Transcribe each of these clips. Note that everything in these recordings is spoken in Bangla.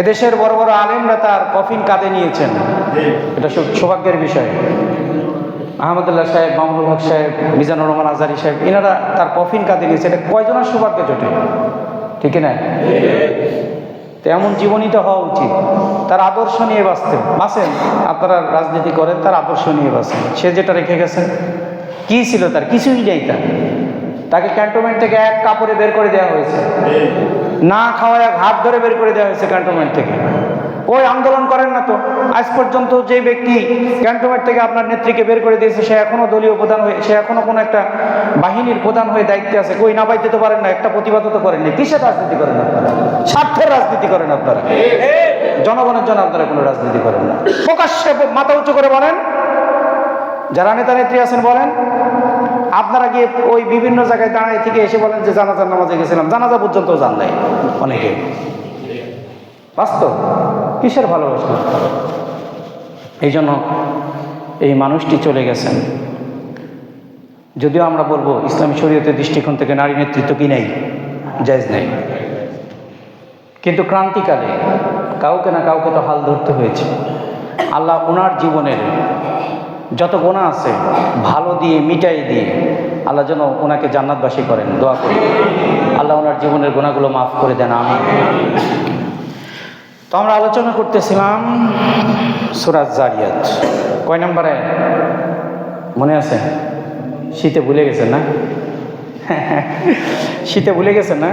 এদেশের বড় বড় আলেমরা তার কফিন কাঁধে নিয়েছেন। এটা সৌভাগ্যের বিষয়। আহমদুল্লাহ সাহেব মামুনুল হক সাহেব মিজানুর রহমান আজারি সাহেব এনারা তার কফিন কাঁধে নিয়েছে এটা কয়জনের সৌভাগ্য জোটে? ঠিক না? তো এমন জীবনই তো হওয়া উচিত। তার আদর্শ নিয়ে বাঁচতে। বাঁচেন। আপনারা রাজনীতি করেন তার আদর্শ নিয়ে বাঁচেন। সে যেটা রেখে গেছেন কী ছিল তার? কিছুই নেই তার। তাকে ক্যান্টনমেন্ট থেকে এক কাপড়ে বের করে দেওয়া হয়েছে। না খাওয়া এক হাত ধরে বের করে দেওয়া হয়েছে ক্যান্টনমেন্ট থেকে। ওই আন্দোলন করেন না তো। আজ পর্যন্ত যে ব্যক্তি ক্যান্টনমেন্ট থেকে আপনার নেত্রীকে বের করে দিয়েছে, সে এখনও দলীয় প্রধান হয়ে সে এখনও কোনো একটা বাহিনীর প্রধান হয়ে দায়িত্বে আছে। কই না পাইতে তো পারেন না, একটা প্রতিবাদও তো করেন না কিসের রাজনীতি করেন আপনারা? স্বার্থের রাজনীতি করেন আপনারা। জনগণের জন্য আপনারা কোনো রাজনীতি করেন না। প্রকাশ্যে মাথা উঁচু করে বলেন। যারা নেতা নেত্রী আছেন বলেন। আপনারা গিয়ে ওই বিভিন্ন জায়গায় দাঁড়ায় থেকে এসে বলেন যে জানাজার নামাজে গেছিলাম। জানাজা পর্যন্ত জান নাই অনেকে। বাস্তব? কিসের ভালোবাসা? এই জন্য এই মানুষটি চলে গেছেন। যদিও আমরা বলব, ইসলামী শরীয়তের দৃষ্টিকোণ থেকে নারী নেতৃত্ব কি নেই? জায়জ নেই। কিন্তু ক্রান্তিকালে কাউকে না কাউকে তো হাল ধরতে হয়েছে। আল্লাহ ওনার জীবনের যত গোনা আছে, ভালো দিয়ে, মিটাই দিয়ে আল্লাহ যেন ওনাকে জান্নাতবাসী করেন। দোয়া করি। আল্লাহ ওনার জীবনের গোনাগুলো মাফ করে দেন আমি তো আমরা আলোচনা করতেছিলাম সুরাজ জারিয়াত। কয় নম্বরে? মনে আছে? শীতে ভুলে গেছেন না? শীতে ভুলে গেছেন না?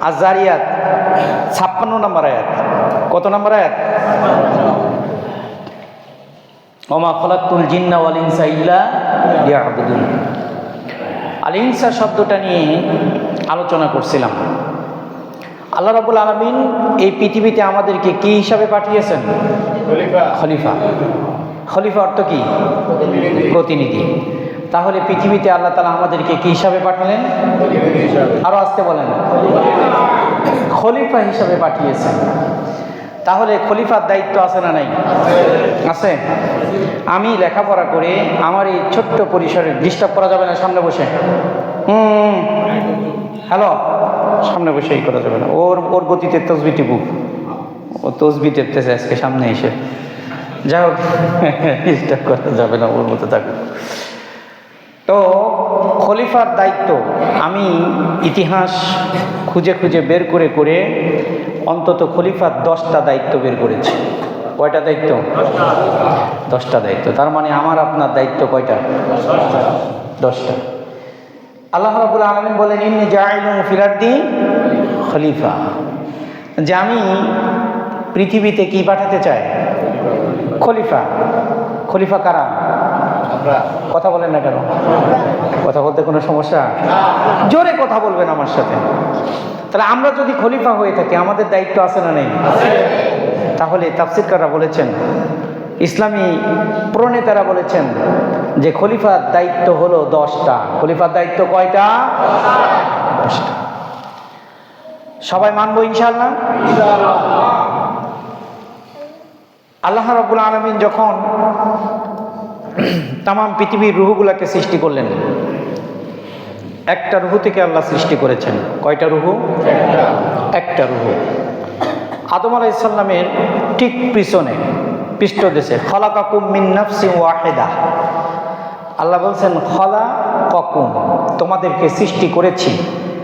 আর জারিয়াত, ছাপ্পান্ন নম্বর আয়াত। কত নম্বর আয়াত? ওমা জিন্না ওয়াল ইনসা ইল্লা লিয়াবুদুন। আল ইনসা শব্দটা নিয়ে আলোচনা করছিলাম। আল্লাহ রাবুল আলমিন এই পৃথিবীতে আমাদেরকে কি হিসাবে পাঠিয়েছেন? খলিফা। খলিফা। অর্থ কি? প্রতিনিধি। তাহলে পৃথিবীতে আল্লাহ তালা আমাদেরকে কি হিসাবে পাঠালেন? আরও আসতে বলেন। খলিফা হিসাবে পাঠিয়েছেন। তাহলে খলিফার দায়িত্ব আছে না নাই? আছে। আমি লেখাপড়া করে, আমার এই ছোট্ট পরিসরে ডিস্টার্ব করা যাবে না, সামনে বসে। হুম। হ্যালো? সামনে বসে এই করা যাবে না। ওর ওর গতিতে তসবি টিপুক ও তসবি টেপতেছে আজকে সামনে এসে। যাই হোক, ডিস্টার্ব করা যাবে না, ওর মতো থাকুক। তো, খলিফার দায়িত্ব আমি ইতিহাস খুঁজে খুঁজে বের করে করে অন্তত খলিফার দশটা দায়িত্ব বের করেছি। কয়টা দায়িত্ব? দশটা দায়িত্ব। তার মানে আমার আপনার দায়িত্ব কয়টা? দশটা। আল্লাহ রাবুল আলমিন বলেন ইমনি জাইলুম ফিরাদ্দি খলিফা। যে আমি পৃথিবীতে কি পাঠাতে চাই? খলিফা। খলিফা কারা? কথা বলেন না কেন? কথা বলতে কোনো সমস্যা? জোরে কথা বলবেন আমার সাথে। তাহলে আমরা যদি খলিফা হয়ে থাকি আমাদের দায়িত্ব আছে না নেই তাহলে তাফসিরকাররা বলেছেন ইসলামী প্রণেতারা বলেছেন যে খলিফার দায়িত্ব হলো দশটা খলিফার দায়িত্ব কয়টা দশটা সবাই মানবো ইনশাল্লাহ আল্লাহ রাবুল আলমিন যখন তাম পৃথিবীর রুহগুলাকে সৃষ্টি করলেন একটা রুহু থেকে আল্লাহ সৃষ্টি করেছেন। কয়টা রুহু? একটা রুহু। আদম আলাইসাল্লামের ঠিক পিছনে, পৃষ্ঠদেশে খলা কাকুম মিন নাফসি ওয়াহেদা। আল্লাহ বলছেন খলা ককুম তোমাদেরকে সৃষ্টি করেছি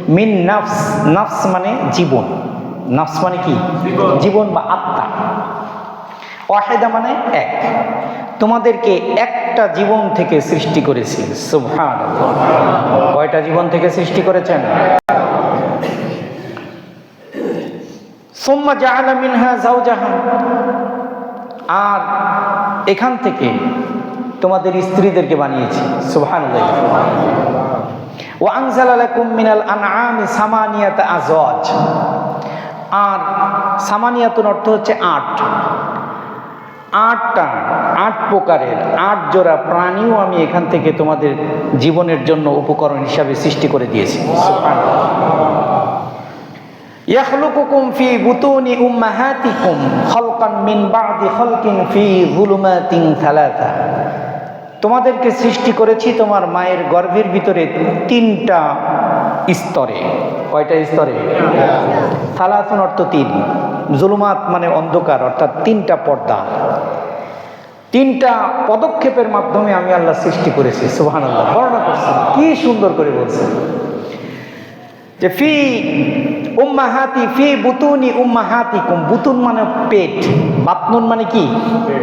মিন নাফস। নাফস মানে জীবন। নাফস মানে কি? জীবন বা আত্মা। ওয়াহেদা মানে এক। তোমাদেরকে একটা জীবন থেকে সৃষ্টি করেছি। সুবহান কয়টা জীবন থেকে সৃষ্টি করেছেন? আর এখান থেকে তোমাদের স্ত্রীদেরকে বানিয়েছি। আজওয়াজ। আর সামানিয়াতুন অর্থ হচ্ছে আট। আটটা, আট প্রকারের, আট জোড়া প্রাণীও আমি এখান থেকে তোমাদের জীবনের জন্য উপকরণ হিসাবে সৃষ্টি করে দিয়েছি। তোমাদেরকে সৃষ্টি করেছি তোমার মায়ের গর্ভের ভিতরে তিনটা স্তরে। কয়টা স্তরে? থালাথুন অর্থ তিন। জুলুমাত মানে অন্ধকার, অর্থাৎ তিনটা পর্দা। তিনটা পদক্ষেপের মাধ্যমে আমি আল্লাহ সৃষ্টি করেছি সুহান আল্লাহ বর্ণনা করছেন কি সুন্দর করে বলছেন। যে ফি উম্মাহাতি ফি বুতুনি উম্মাহাতি কুম বুতুন মানে পেট বাতনুন মানে কি?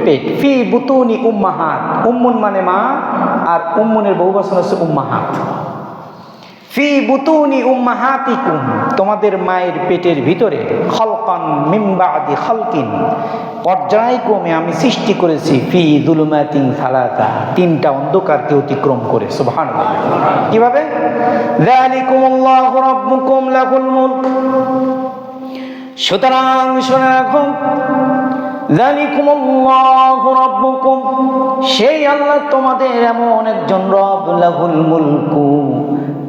পেট। ফি বুতুনি উম্মাহাত উম্মুন মানে মা আর উম্মুনের বহু বছর হচ্ছে উম্মাহাত। ফি বুতুনি উম্মাহাতিকুম, তোমাদের মায়ের পেটের ভিতরে খলকান মিম্বাদি খলকিন পর্যায়ক্রমে আমি সৃষ্টি করেছি ফি দুলুমাতিন সালাতা, তিনটা অন্ধকারকে অতিক্রম করে, সুবহানাল্লাহ। কীভাবে? যালিকুমুল্লাহু রাব্বুকুম লাহুল মুলক। সুতরাং শুনে রাখুন সেই আল্লাহ তোমাদের এমন একজন রব লাহুল মুলকু।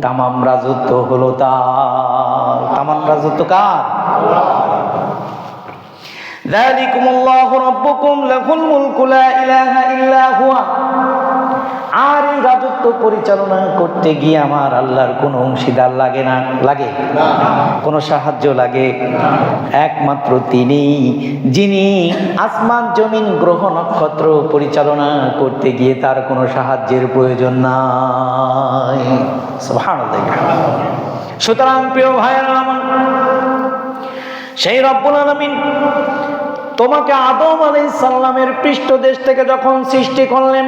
তামাম রাজত্ব হলো তার। তামাম রাজত্ব কার? ذلكم الله ربكم له الملك لا ইলাহা ইল্লা হুয়া। আর এই রাজত্ব পরিচালনা করতে গিয়ে আমার আল্লাহর কোনো অংশীদার লাগে না। লাগে? কোনো সাহায্য লাগে? একমাত্র তিনি যিনি আসমান জমিন গ্রহ নক্ষত্র পরিচালনা করতে গিয়ে তার কোনো সাহায্যের প্রয়োজন নাই। সুতরাং প্রিয় ভাইয়েরা আমার সেই রব্বুল আলামিন তোমাকে আদম আলাইহিস সাল্লামের পৃষ্ঠদেশ থেকে যখন সৃষ্টি করলেন,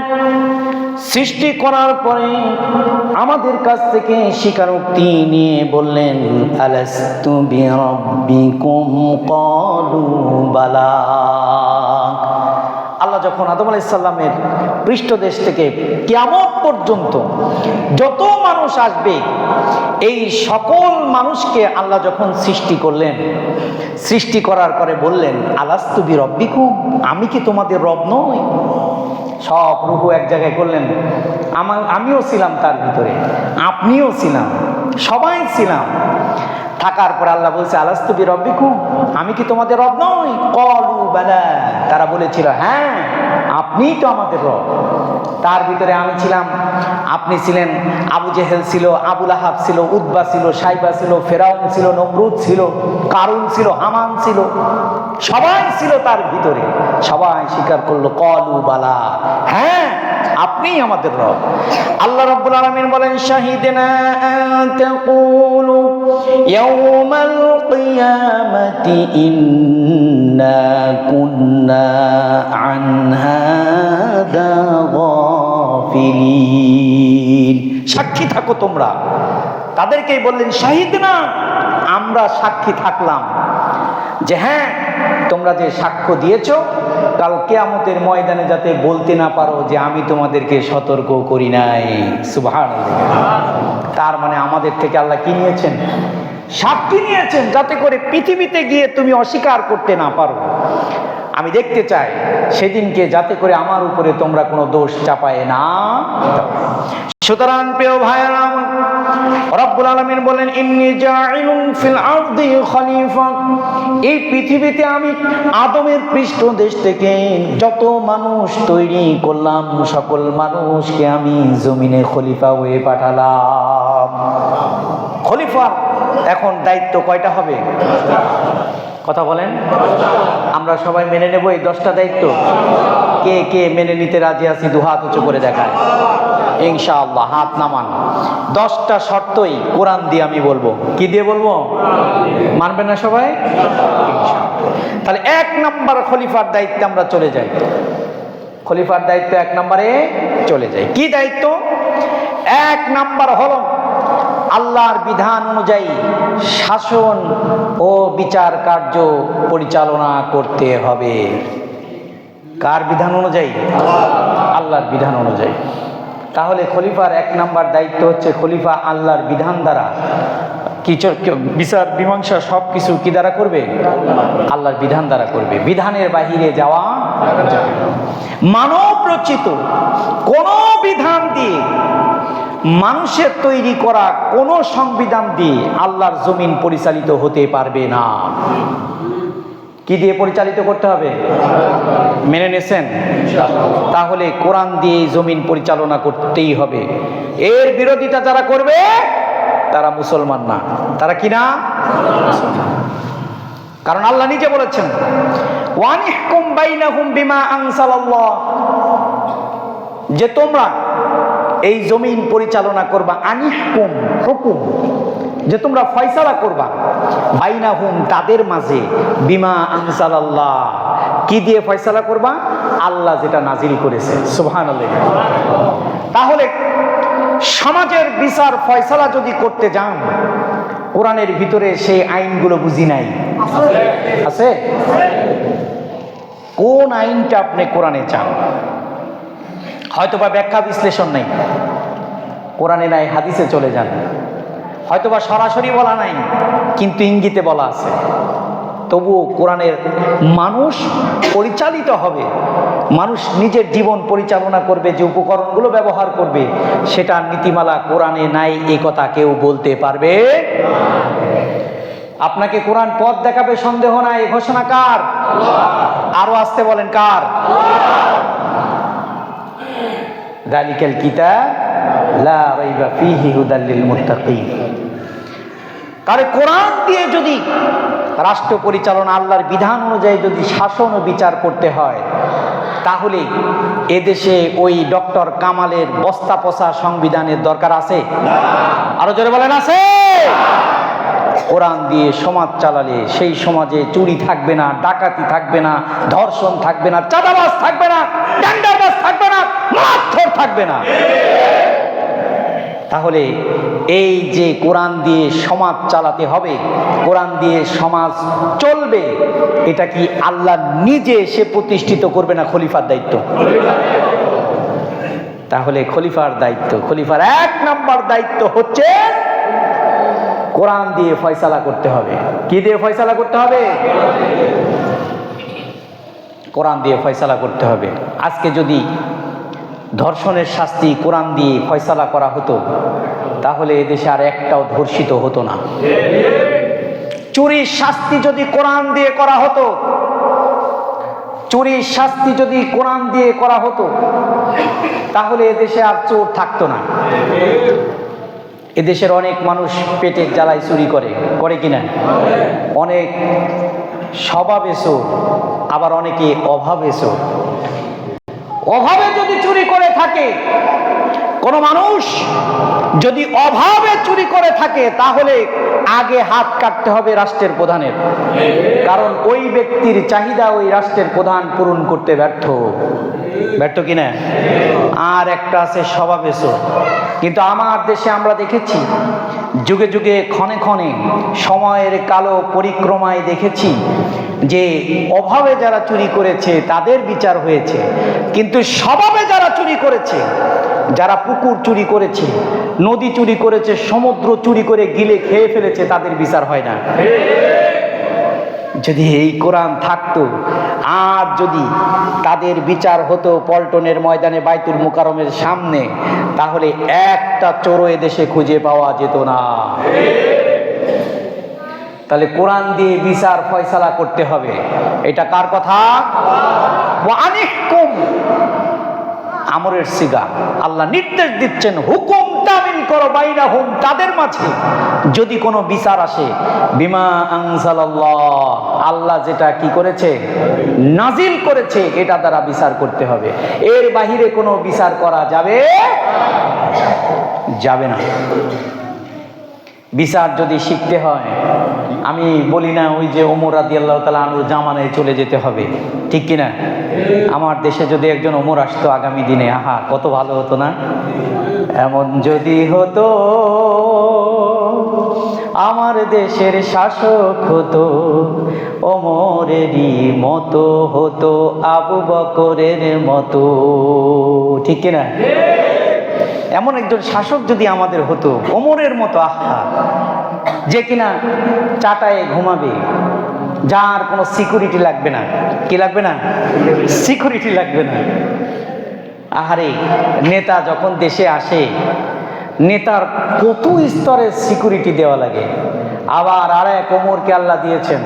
সৃষ্টি করার পরে আমাদের কাছ থেকে স্বীকারোক্তি নিয়ে বললেন, আলাস্তু বিরাব্বিকুম? ক্বালু বালা। যখন আদম আলাইসাল্লামের পৃষ্ঠদেশ থেকে কেমন পর্যন্ত যত মানুষ আসবে, এই সকল মানুষকে আল্লাহ যখন সৃষ্টি করলেন, সৃষ্টি করার পরে বললেন আলাস্তুবি রব্বিকু আমি কি তোমাদের রব নই? সব রুহু এক জায়গায় করলেন, আমার, আমিও ছিলাম তার ভিতরে, আপনিও ছিলাম, সবাই ছিলাম। থাকার পর আল্লাহ বলছে আলাস্তুবি রব্বিকু আমি কি তোমাদের রব নই? কলু, বেলা। তারা বলেছিল হ্যাঁ। আপনিই তো আমাদের রব। তার ভিতরে আমি ছিলাম, আপনি ছিলেন, আবু জেহেল ছিল আবুল আহাব ছিল উদ্বা ছিল, সাইবা ছিল, ফেরাউন ছিল, নমরুদ ছিল, কারুন ছিল, হামান ছিল, সবাই ছিল তার ভিতরে। সবাই স্বীকার করল, কলু বালা। হ্যাঁ আপনি আমাদের রব। আল্লাহ রাব্বুল আলামিন বলেন, শাহিদনা কুন্না আন সাক্ষী থাকো তোমরা। তাদেরকেই বললেন, শাহিদ না, আমরা সাক্ষী থাকলাম। যে হ্যাঁ তোমরা যে সাক্ষ্য দিয়েছ, কাল কেয়ামতের ময়দানে যাতে বলতে না পারো যে আমি তোমাদেরকে সতর্ক করি নাই। সুভান তার মানে আমাদের থেকে আল্লাহ কি নিয়েছেন? সাক্ষী নিয়েছেন, যাতে করে পৃথিবীতে গিয়ে তুমি অস্বীকার করতে না পারো। আমি দেখতে চাই সেদিনকে যাতে করে আমার উপরে তোমরা কোনো দোষ চাপায় না সুতরাং প্রিয় আমার, রব্বুল আলামিন বলেন ইন্নি জাইলুন ফিল আরদি খলিফা। এই পৃথিবীতে আমি আদমের পৃষ্ঠদেশ থেকে যত মানুষ তৈরি করলাম সকল মানুষকে আমি জমিনে খলিফা হয়ে পাঠালাম। খলিফা, এখন দায়িত্ব কয়টা হবে? কথা বলেন। আমরা সবাই মেনে নেব এই দশটা দায়িত্ব। কে কে মেনে নিতে রাজি আছি দু হাত উঁচু করে দেখায়। ইনশাআল্লাহ, হাত নামান। দশটা শর্তই কোরআন দিয়ে আমি বলব। কি দিয়ে বলব? মানবেন না সবাই। তাহলে এক নাম্বার খলিফার দায়িত্বে আমরা চলে যাই। খলিফার দায়িত্ব এক নম্বরে চলে যায় কি দায়িত্ব? এক নাম্বার হলো আল্লাহর বিধান অনুযায়ী শাসন ও বিচার কার্য পরিচালনা করতে হবে। কার বিধান অনুযায়ী? আল্লাহর বিধান অনুযায়ী। তাহলে খলিফার এক নাম্বার দায়িত্ব হচ্ছে খলিফা আল্লাহর বিধান দ্বারা কিছু বিচার, মীমাংসা সব কিছু কি দ্বারা করবে? আল্লাহর বিধান দ্বারা করবে। বিধানের বাহিরে যাওয়া মানব রচিত কোন বিধান মানুষের তৈরি করা কোন সংবিধান দিয়ে আল্লাহর জমিন পরিচালিত হতে পারবে না। কি দিয়ে পরিচালিত করতে হবে? মেনে নেছেন তাহলে কোরআন দিয়ে জমিন পরিচালনা করতেই হবে। এর বিরোধিতা যারা করবে, তারা মুসলমান না। তারা কি না? কারণ আল্লাহ নিজে বলেছেন যে তোমরা এই জমিন পরিচালনা করবা আনিহকুম হুকুম, যে তোমরা ফয়সালা করবা। বাইনাহুম, তাদের মাঝে, বিমা আনসালাল্লাহ কি দিয়ে ফয়সালা করবা? আল্লাহ যেটা নাজিল করেছে। সুবহানাল্লাহ। তাহলে সমাজের বিচার, ফয়সালা যদি করতে যান, কোরআনের ভিতরে সেই আইনগুলো বুঝি নাই। আছে? কোন আইনটা আপনি কোরআনে চান? হয়তোবা ব্যাখ্যা, বিশ্লেষণ নেই। কোরআনে নাই, হাদিসে চলে যান। হয়তোবা সরাসরি বলা নাই, কিন্তু ইঙ্গিতে বলা আছে। তবুও কোরআনের মানুষ পরিচালিত হবে। মানুষ নিজের জীবন পরিচালনা করবে, যে উপকরণগুলো ব্যবহার করবে, সেটা নীতিমালা কোরআনে নাই, এ কথা কেউ বলতে পারবে আপনাকে কোরআন পথ দেখাবে সন্দেহ নাই, ঘোষণা কার? আরও আসতে বলেন কার? দালিকাল মুত্তাকিন। কারণ কোরআন দিয়ে যদি রাষ্ট্র পরিচালনা, আল্লাহর বিধান অনুযায়ী যদি শাসন ও বিচার করতে হয়, তাহলে এদেশে ওই ডক্টর কামালের বস্তা পচা সংবিধানের দরকার আছে? আরও জোরে বলেন, আছে। কোরআন দিয়ে সমাজ চালালে সেই সমাজে চুরি থাকবে না, ডাকাতি থাকবে না, ধর্ষণ থাকবে না, চাঁদাবাজ থাকবে না, ডান্ডাবাজ থাকবে না। মারধর থাকবে না। তাহলে এই যে কোরআন দিয়ে সমাজ চালাতে হবে, কোরআন দিয়ে সমাজ চলবে, এটা কি আল্লাহ নিজে সে প্রতিষ্ঠিত করবে না খলিফার দায়িত্ব? তাহলে খলিফার দায়িত্ব, খলিফার এক নাম্বার দায়িত্ব হচ্ছে কোরআন দিয়ে ফয়সালা করতে হবে। কি দিয়ে ফয়সালা করতে হবে? কোরআন দিয়ে ফয়সালা করতে হবে। আজকে যদি ধর্ষণের শাস্তি কোরআন দিয়ে ফয়সালা করা হতো, তাহলে এদেশে আর একটাও ধর্ষিত হতো না। চুরির শাস্তি যদি কোরআন দিয়ে করা হতো, চুরির শাস্তি যদি কোরআন দিয়ে করা হতো, তাহলে এদেশে আর চোর থাকতো না। এদেশের অনেক মানুষ পেটের জ্বালায় চুরি করে করে কিনা? অনেক স্বভাবে চোর, আবার অনেকে অভাবে চোর। অভাবে যদি চুরি করে থাকে, কোন মানুষ যদি অভাবে চুরি করে থাকে, তাহলে আগে হাত কাটতে হবে রাষ্ট্রের প্রধানের। কারণ ওই ব্যক্তির চাহিদা ওই রাষ্ট্রের প্রধান পূরণ করতে ব্যর্থ। ব্যর্থ কিনা? আর একটা আছে স্বভাবে কিন্তু আমার দেশে আমরা দেখেছি যুগে যুগে ক্ষণে ক্ষণে সময়ের কালো পরিক্রমায় দেখেছি যে অভাবে যারা চুরি করেছে, তাদের বিচার হয়েছে। কিন্তু স্বভাবে যারা চুরি করেছে, যারা পুকুর চুরি করেছে, নদী চুরি করেছে, সমুদ্র চুরি করে গিলে খেয়ে ফেলেছে, তাদের বিচার হয় না। যদি এই কোরআন থাকতো, আর যদি তাদের বিচার হতো পল্টনের ময়দানে বাইতুল মুকারমের সামনে, তাহলে একটা চোরো দেশে খুঁজে পাওয়া যেত না। তাহলে কোরআন দিয়ে বিচার ফয়সালা করতে হবে। এটা কার কথা? ওয়ানিহকুম আমরের সিগা। আল্লাহ নির্দেশ দিচ্ছেন, হুকুম তামিল করো বাইরা হোম তাদের মাঝে যদি কোনো বিচার আসে, বিমা আল্লাহ যেটা কি করেছে? নাজিল করেছে, এটা দ্বারা বিচার করতে হবে। এর বাহিরে কোনো বিচার করা যাবে? যাবে না। বিচার যদি শিখতে হয় আমি বলি না ওই যে ওমর রাদি আল্লাহ তালা আনুর জামানায় চলে যেতে হবে। ঠিক কিনা? আমার দেশে যদি একজন ওমর আসতো আগামী দিনে, আহা, কত ভালো হতো না? এমন যদি হতো, আমার দেশের শাসক হতো, ওমরেরই মতো হতো, আবু বকরের মতো। ঠিক কিনা? এমন একজন শাসক যদি আমাদের হতো, ওমরের মতো, আহা। যে কিনা চাটায় ঘুমাবে, যার কোনো সিকিউরিটি লাগবে না। কি লাগবে না? সিকিউরিটি লাগবে না। আহারে, নেতা যখন দেশে আসে, নেতার কত স্তরের সিকিউরিটি দেওয়া লাগে। আবার আর এক ওমরকে আল্লাহ দিয়েছেন,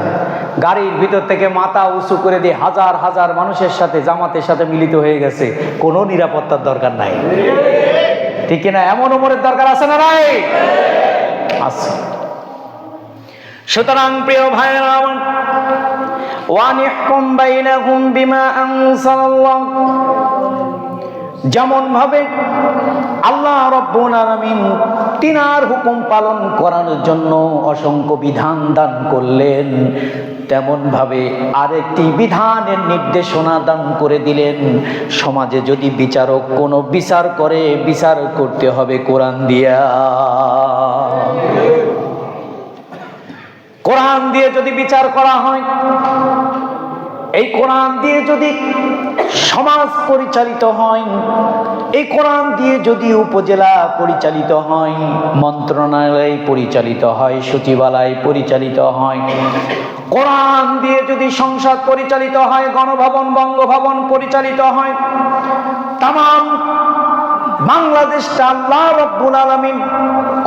গাড়ির ভিতর থেকে মাথা উঁচু করে দিয়ে হাজার হাজার মানুষের সাথে, জামাতের সাথে মিলিত হয়ে গেছে। কোনো নিরাপত্তার দরকার নাই। ঠিক না এমন ওমরের দরকার আছে না নাই? আছে। সুতরাং প্রিয় আমার ওয়ানিহকুম বাইনাহুম বিমা আনসালাল্লাহ। যেমন ভাবে আল্লাহ রব্বুল আলামিন তিনার হুকুম পালন করার জন্য অসংখ্য বিধান দান করলেন তেমন ভাবে আরেকটি বিধানের নির্দেশনা দান করে দিলেন। সমাজে যদি বিচারক কোনো বিচার করে, বিচার করতে হবে কোরআন দিয়া। কোরআন দিয়ে যদি বিচার করা হয়, এই কোরআন দিয়ে যদি সমাজ পরিচালিত হয়, এই কোরআন দিয়ে যদি উপজেলা পরিচালিত হয়, মন্ত্রণালয় পরিচালিত হয়, সচিবালয় পরিচালিত হয়, কোরআন দিয়ে যদি সংসদ পরিচালিত হয়, গণভবন, বঙ্গভবন পরিচালিত হয়, তাম বাংলাদেশটা আল্লাহ রব্বুল আলমিন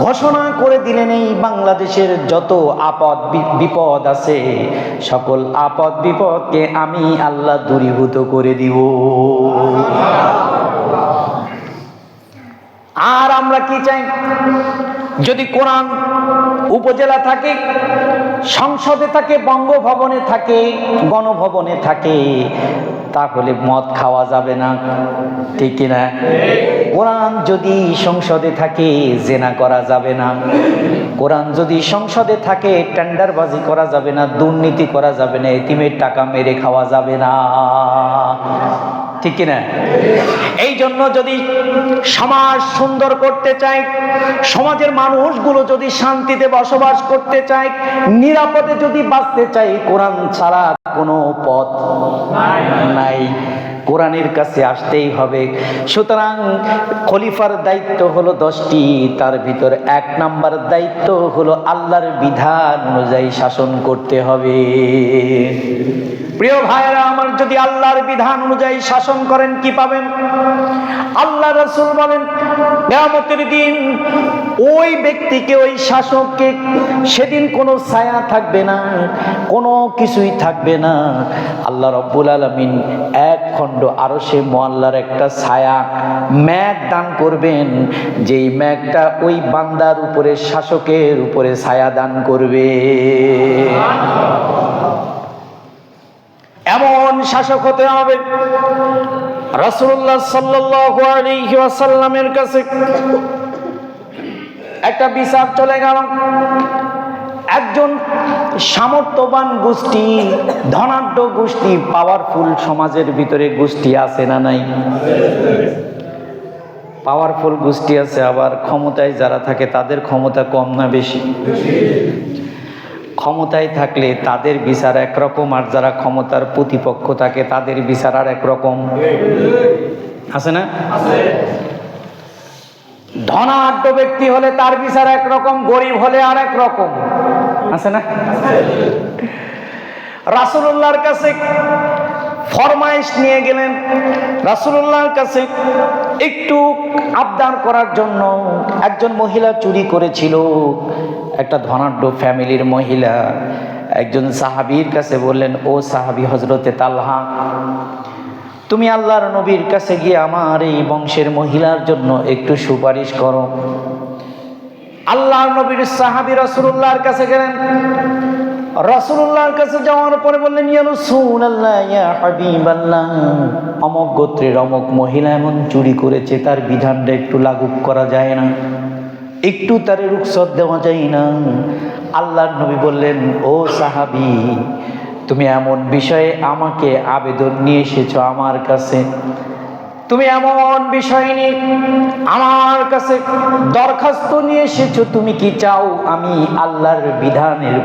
ঘোষণা করে দিলেন এই বাংলাদেশের যত আপদ বিপদ আছে, সকল আপদ বিপদকে আমি আল্লাহ দূরীভূত করে দিব। আর আমরা কি চাই? যদি কোরআন উপজেলা থাকে, সংসদে থাকে, বঙ্গভবনে থাকে, গণভবনে থাকে তাহলে মদ খাওয়া যাবে না। ঠিক কিনা? কোরআন যদি সংসদে থাকে, জেনা করা যাবে না। কোরআন যদি সংসদে থাকে, টেন্ডারবাজি করা যাবে না, দুর্নীতি করা যাবে না, এতিমের টাকা মেরে খাওয়া যাবে না। ঠিক কিনা? এই জন্য যদি সমাজ সুন্দর করতে চাই সমাজের মানুষগুলো যদি শান্তিতে বসবাস করতে চায়, নিরাপদে যদি বাঁচতে চাই কোরআন ছাড়া কোনো পথ নাই কোরআনের কাছে আসতেই হবে। সুতরাং খলিফার দায়িত্ব হলো দশটি, তার ভিতর এক নাম্বার দায়িত্ব হলো আল্লাহর বিধান অনুযায়ী শাসন করতে হবে। প্রিয় ভাইয়েরা, আমার যদি আল্লাহর বিধান অনুযায়ী শাসন করেন, কি পাবেন? আল্লাহ রসুল বলেন, কেয়ামতের দিন ওই ব্যক্তিকে, ওই শাসককে সেদিন কোনো ছায়া থাকবে না, কোনো কিছুই থাকবে না। আল্লাহ রব্বুল আলমিন এক আরও সে মোয়াল্লার একটা ছায়া ম্যাগ দান করবেন, যেই ম্যাগটা ওই বান্দার উপরে, শাসকের উপরে ছায়া দান করবে। এমন শাসক হতে হবে আলাইহি ওয়াসাল্লামের কাছে। একটা বিচার চলে গেল। একজন সামর্থ্যবান গোষ্ঠী, ধনাঢ্য গোষ্ঠী পাওয়ারফুল সমাজের ভিতরে গোষ্ঠী আছে না নাই? পাওয়ারফুল গোষ্ঠী আছে, আবার ক্ষমতায় যারা থাকে তাদের ক্ষমতা কম না বেশি? ক্ষমতায় থাকলে তাদের বিচার একরকম, আর যারা ক্ষমতার প্রতিপক্ষ থাকে তাদের বিচার আর একরকম। আছে না? ধনাঢ্য ব্যক্তি হলে তার বিচার একরকম, গরিব হলে আর এক রকম আছে না? রাসূলুল্লাহর কাছে ফরমাইশ নিয়ে গেলেন, রাসূলুল্লাহর কাছে একটু আবদার করার জন্য একজন মহিলা চুরি করেছিল। একটা ধনাঢ্য ফ্যামিলির মহিলা একজন সাহাবীর কাছে বললেন, ও সাহাবী হজরতে তালহা, তুমি আল্লাহর নবীর কাছে গিয়ে আমার এই বংশের মহিলার জন্য একটু সুপারিশ করো। আল্লাহর নবীর সাহাবী রাসূলুল্লাহর কাছে গেলেন। রাসূলুল্লাহর কাছে যাওয়ার পরে বললেন অমক গোত্রের অমক মহিলা এমন চুরি করেছে, তার বিধানটা একটু লাগু করা যায় না। একটু তারে রুখসত দেওয়া যায় না। আল্লাহর নবী বললেন, ও সাহাবী, তুমি এমন বিষয়ে আমাকে আবেদন নিয়ে এসেছ আমার কাছে। তুমি এমন বিষয় নিয়ে আমার কাছে দরখাস্ত নিয়ে এসেছ, তুমি কি চাও আমি আল্লাহর বিধানের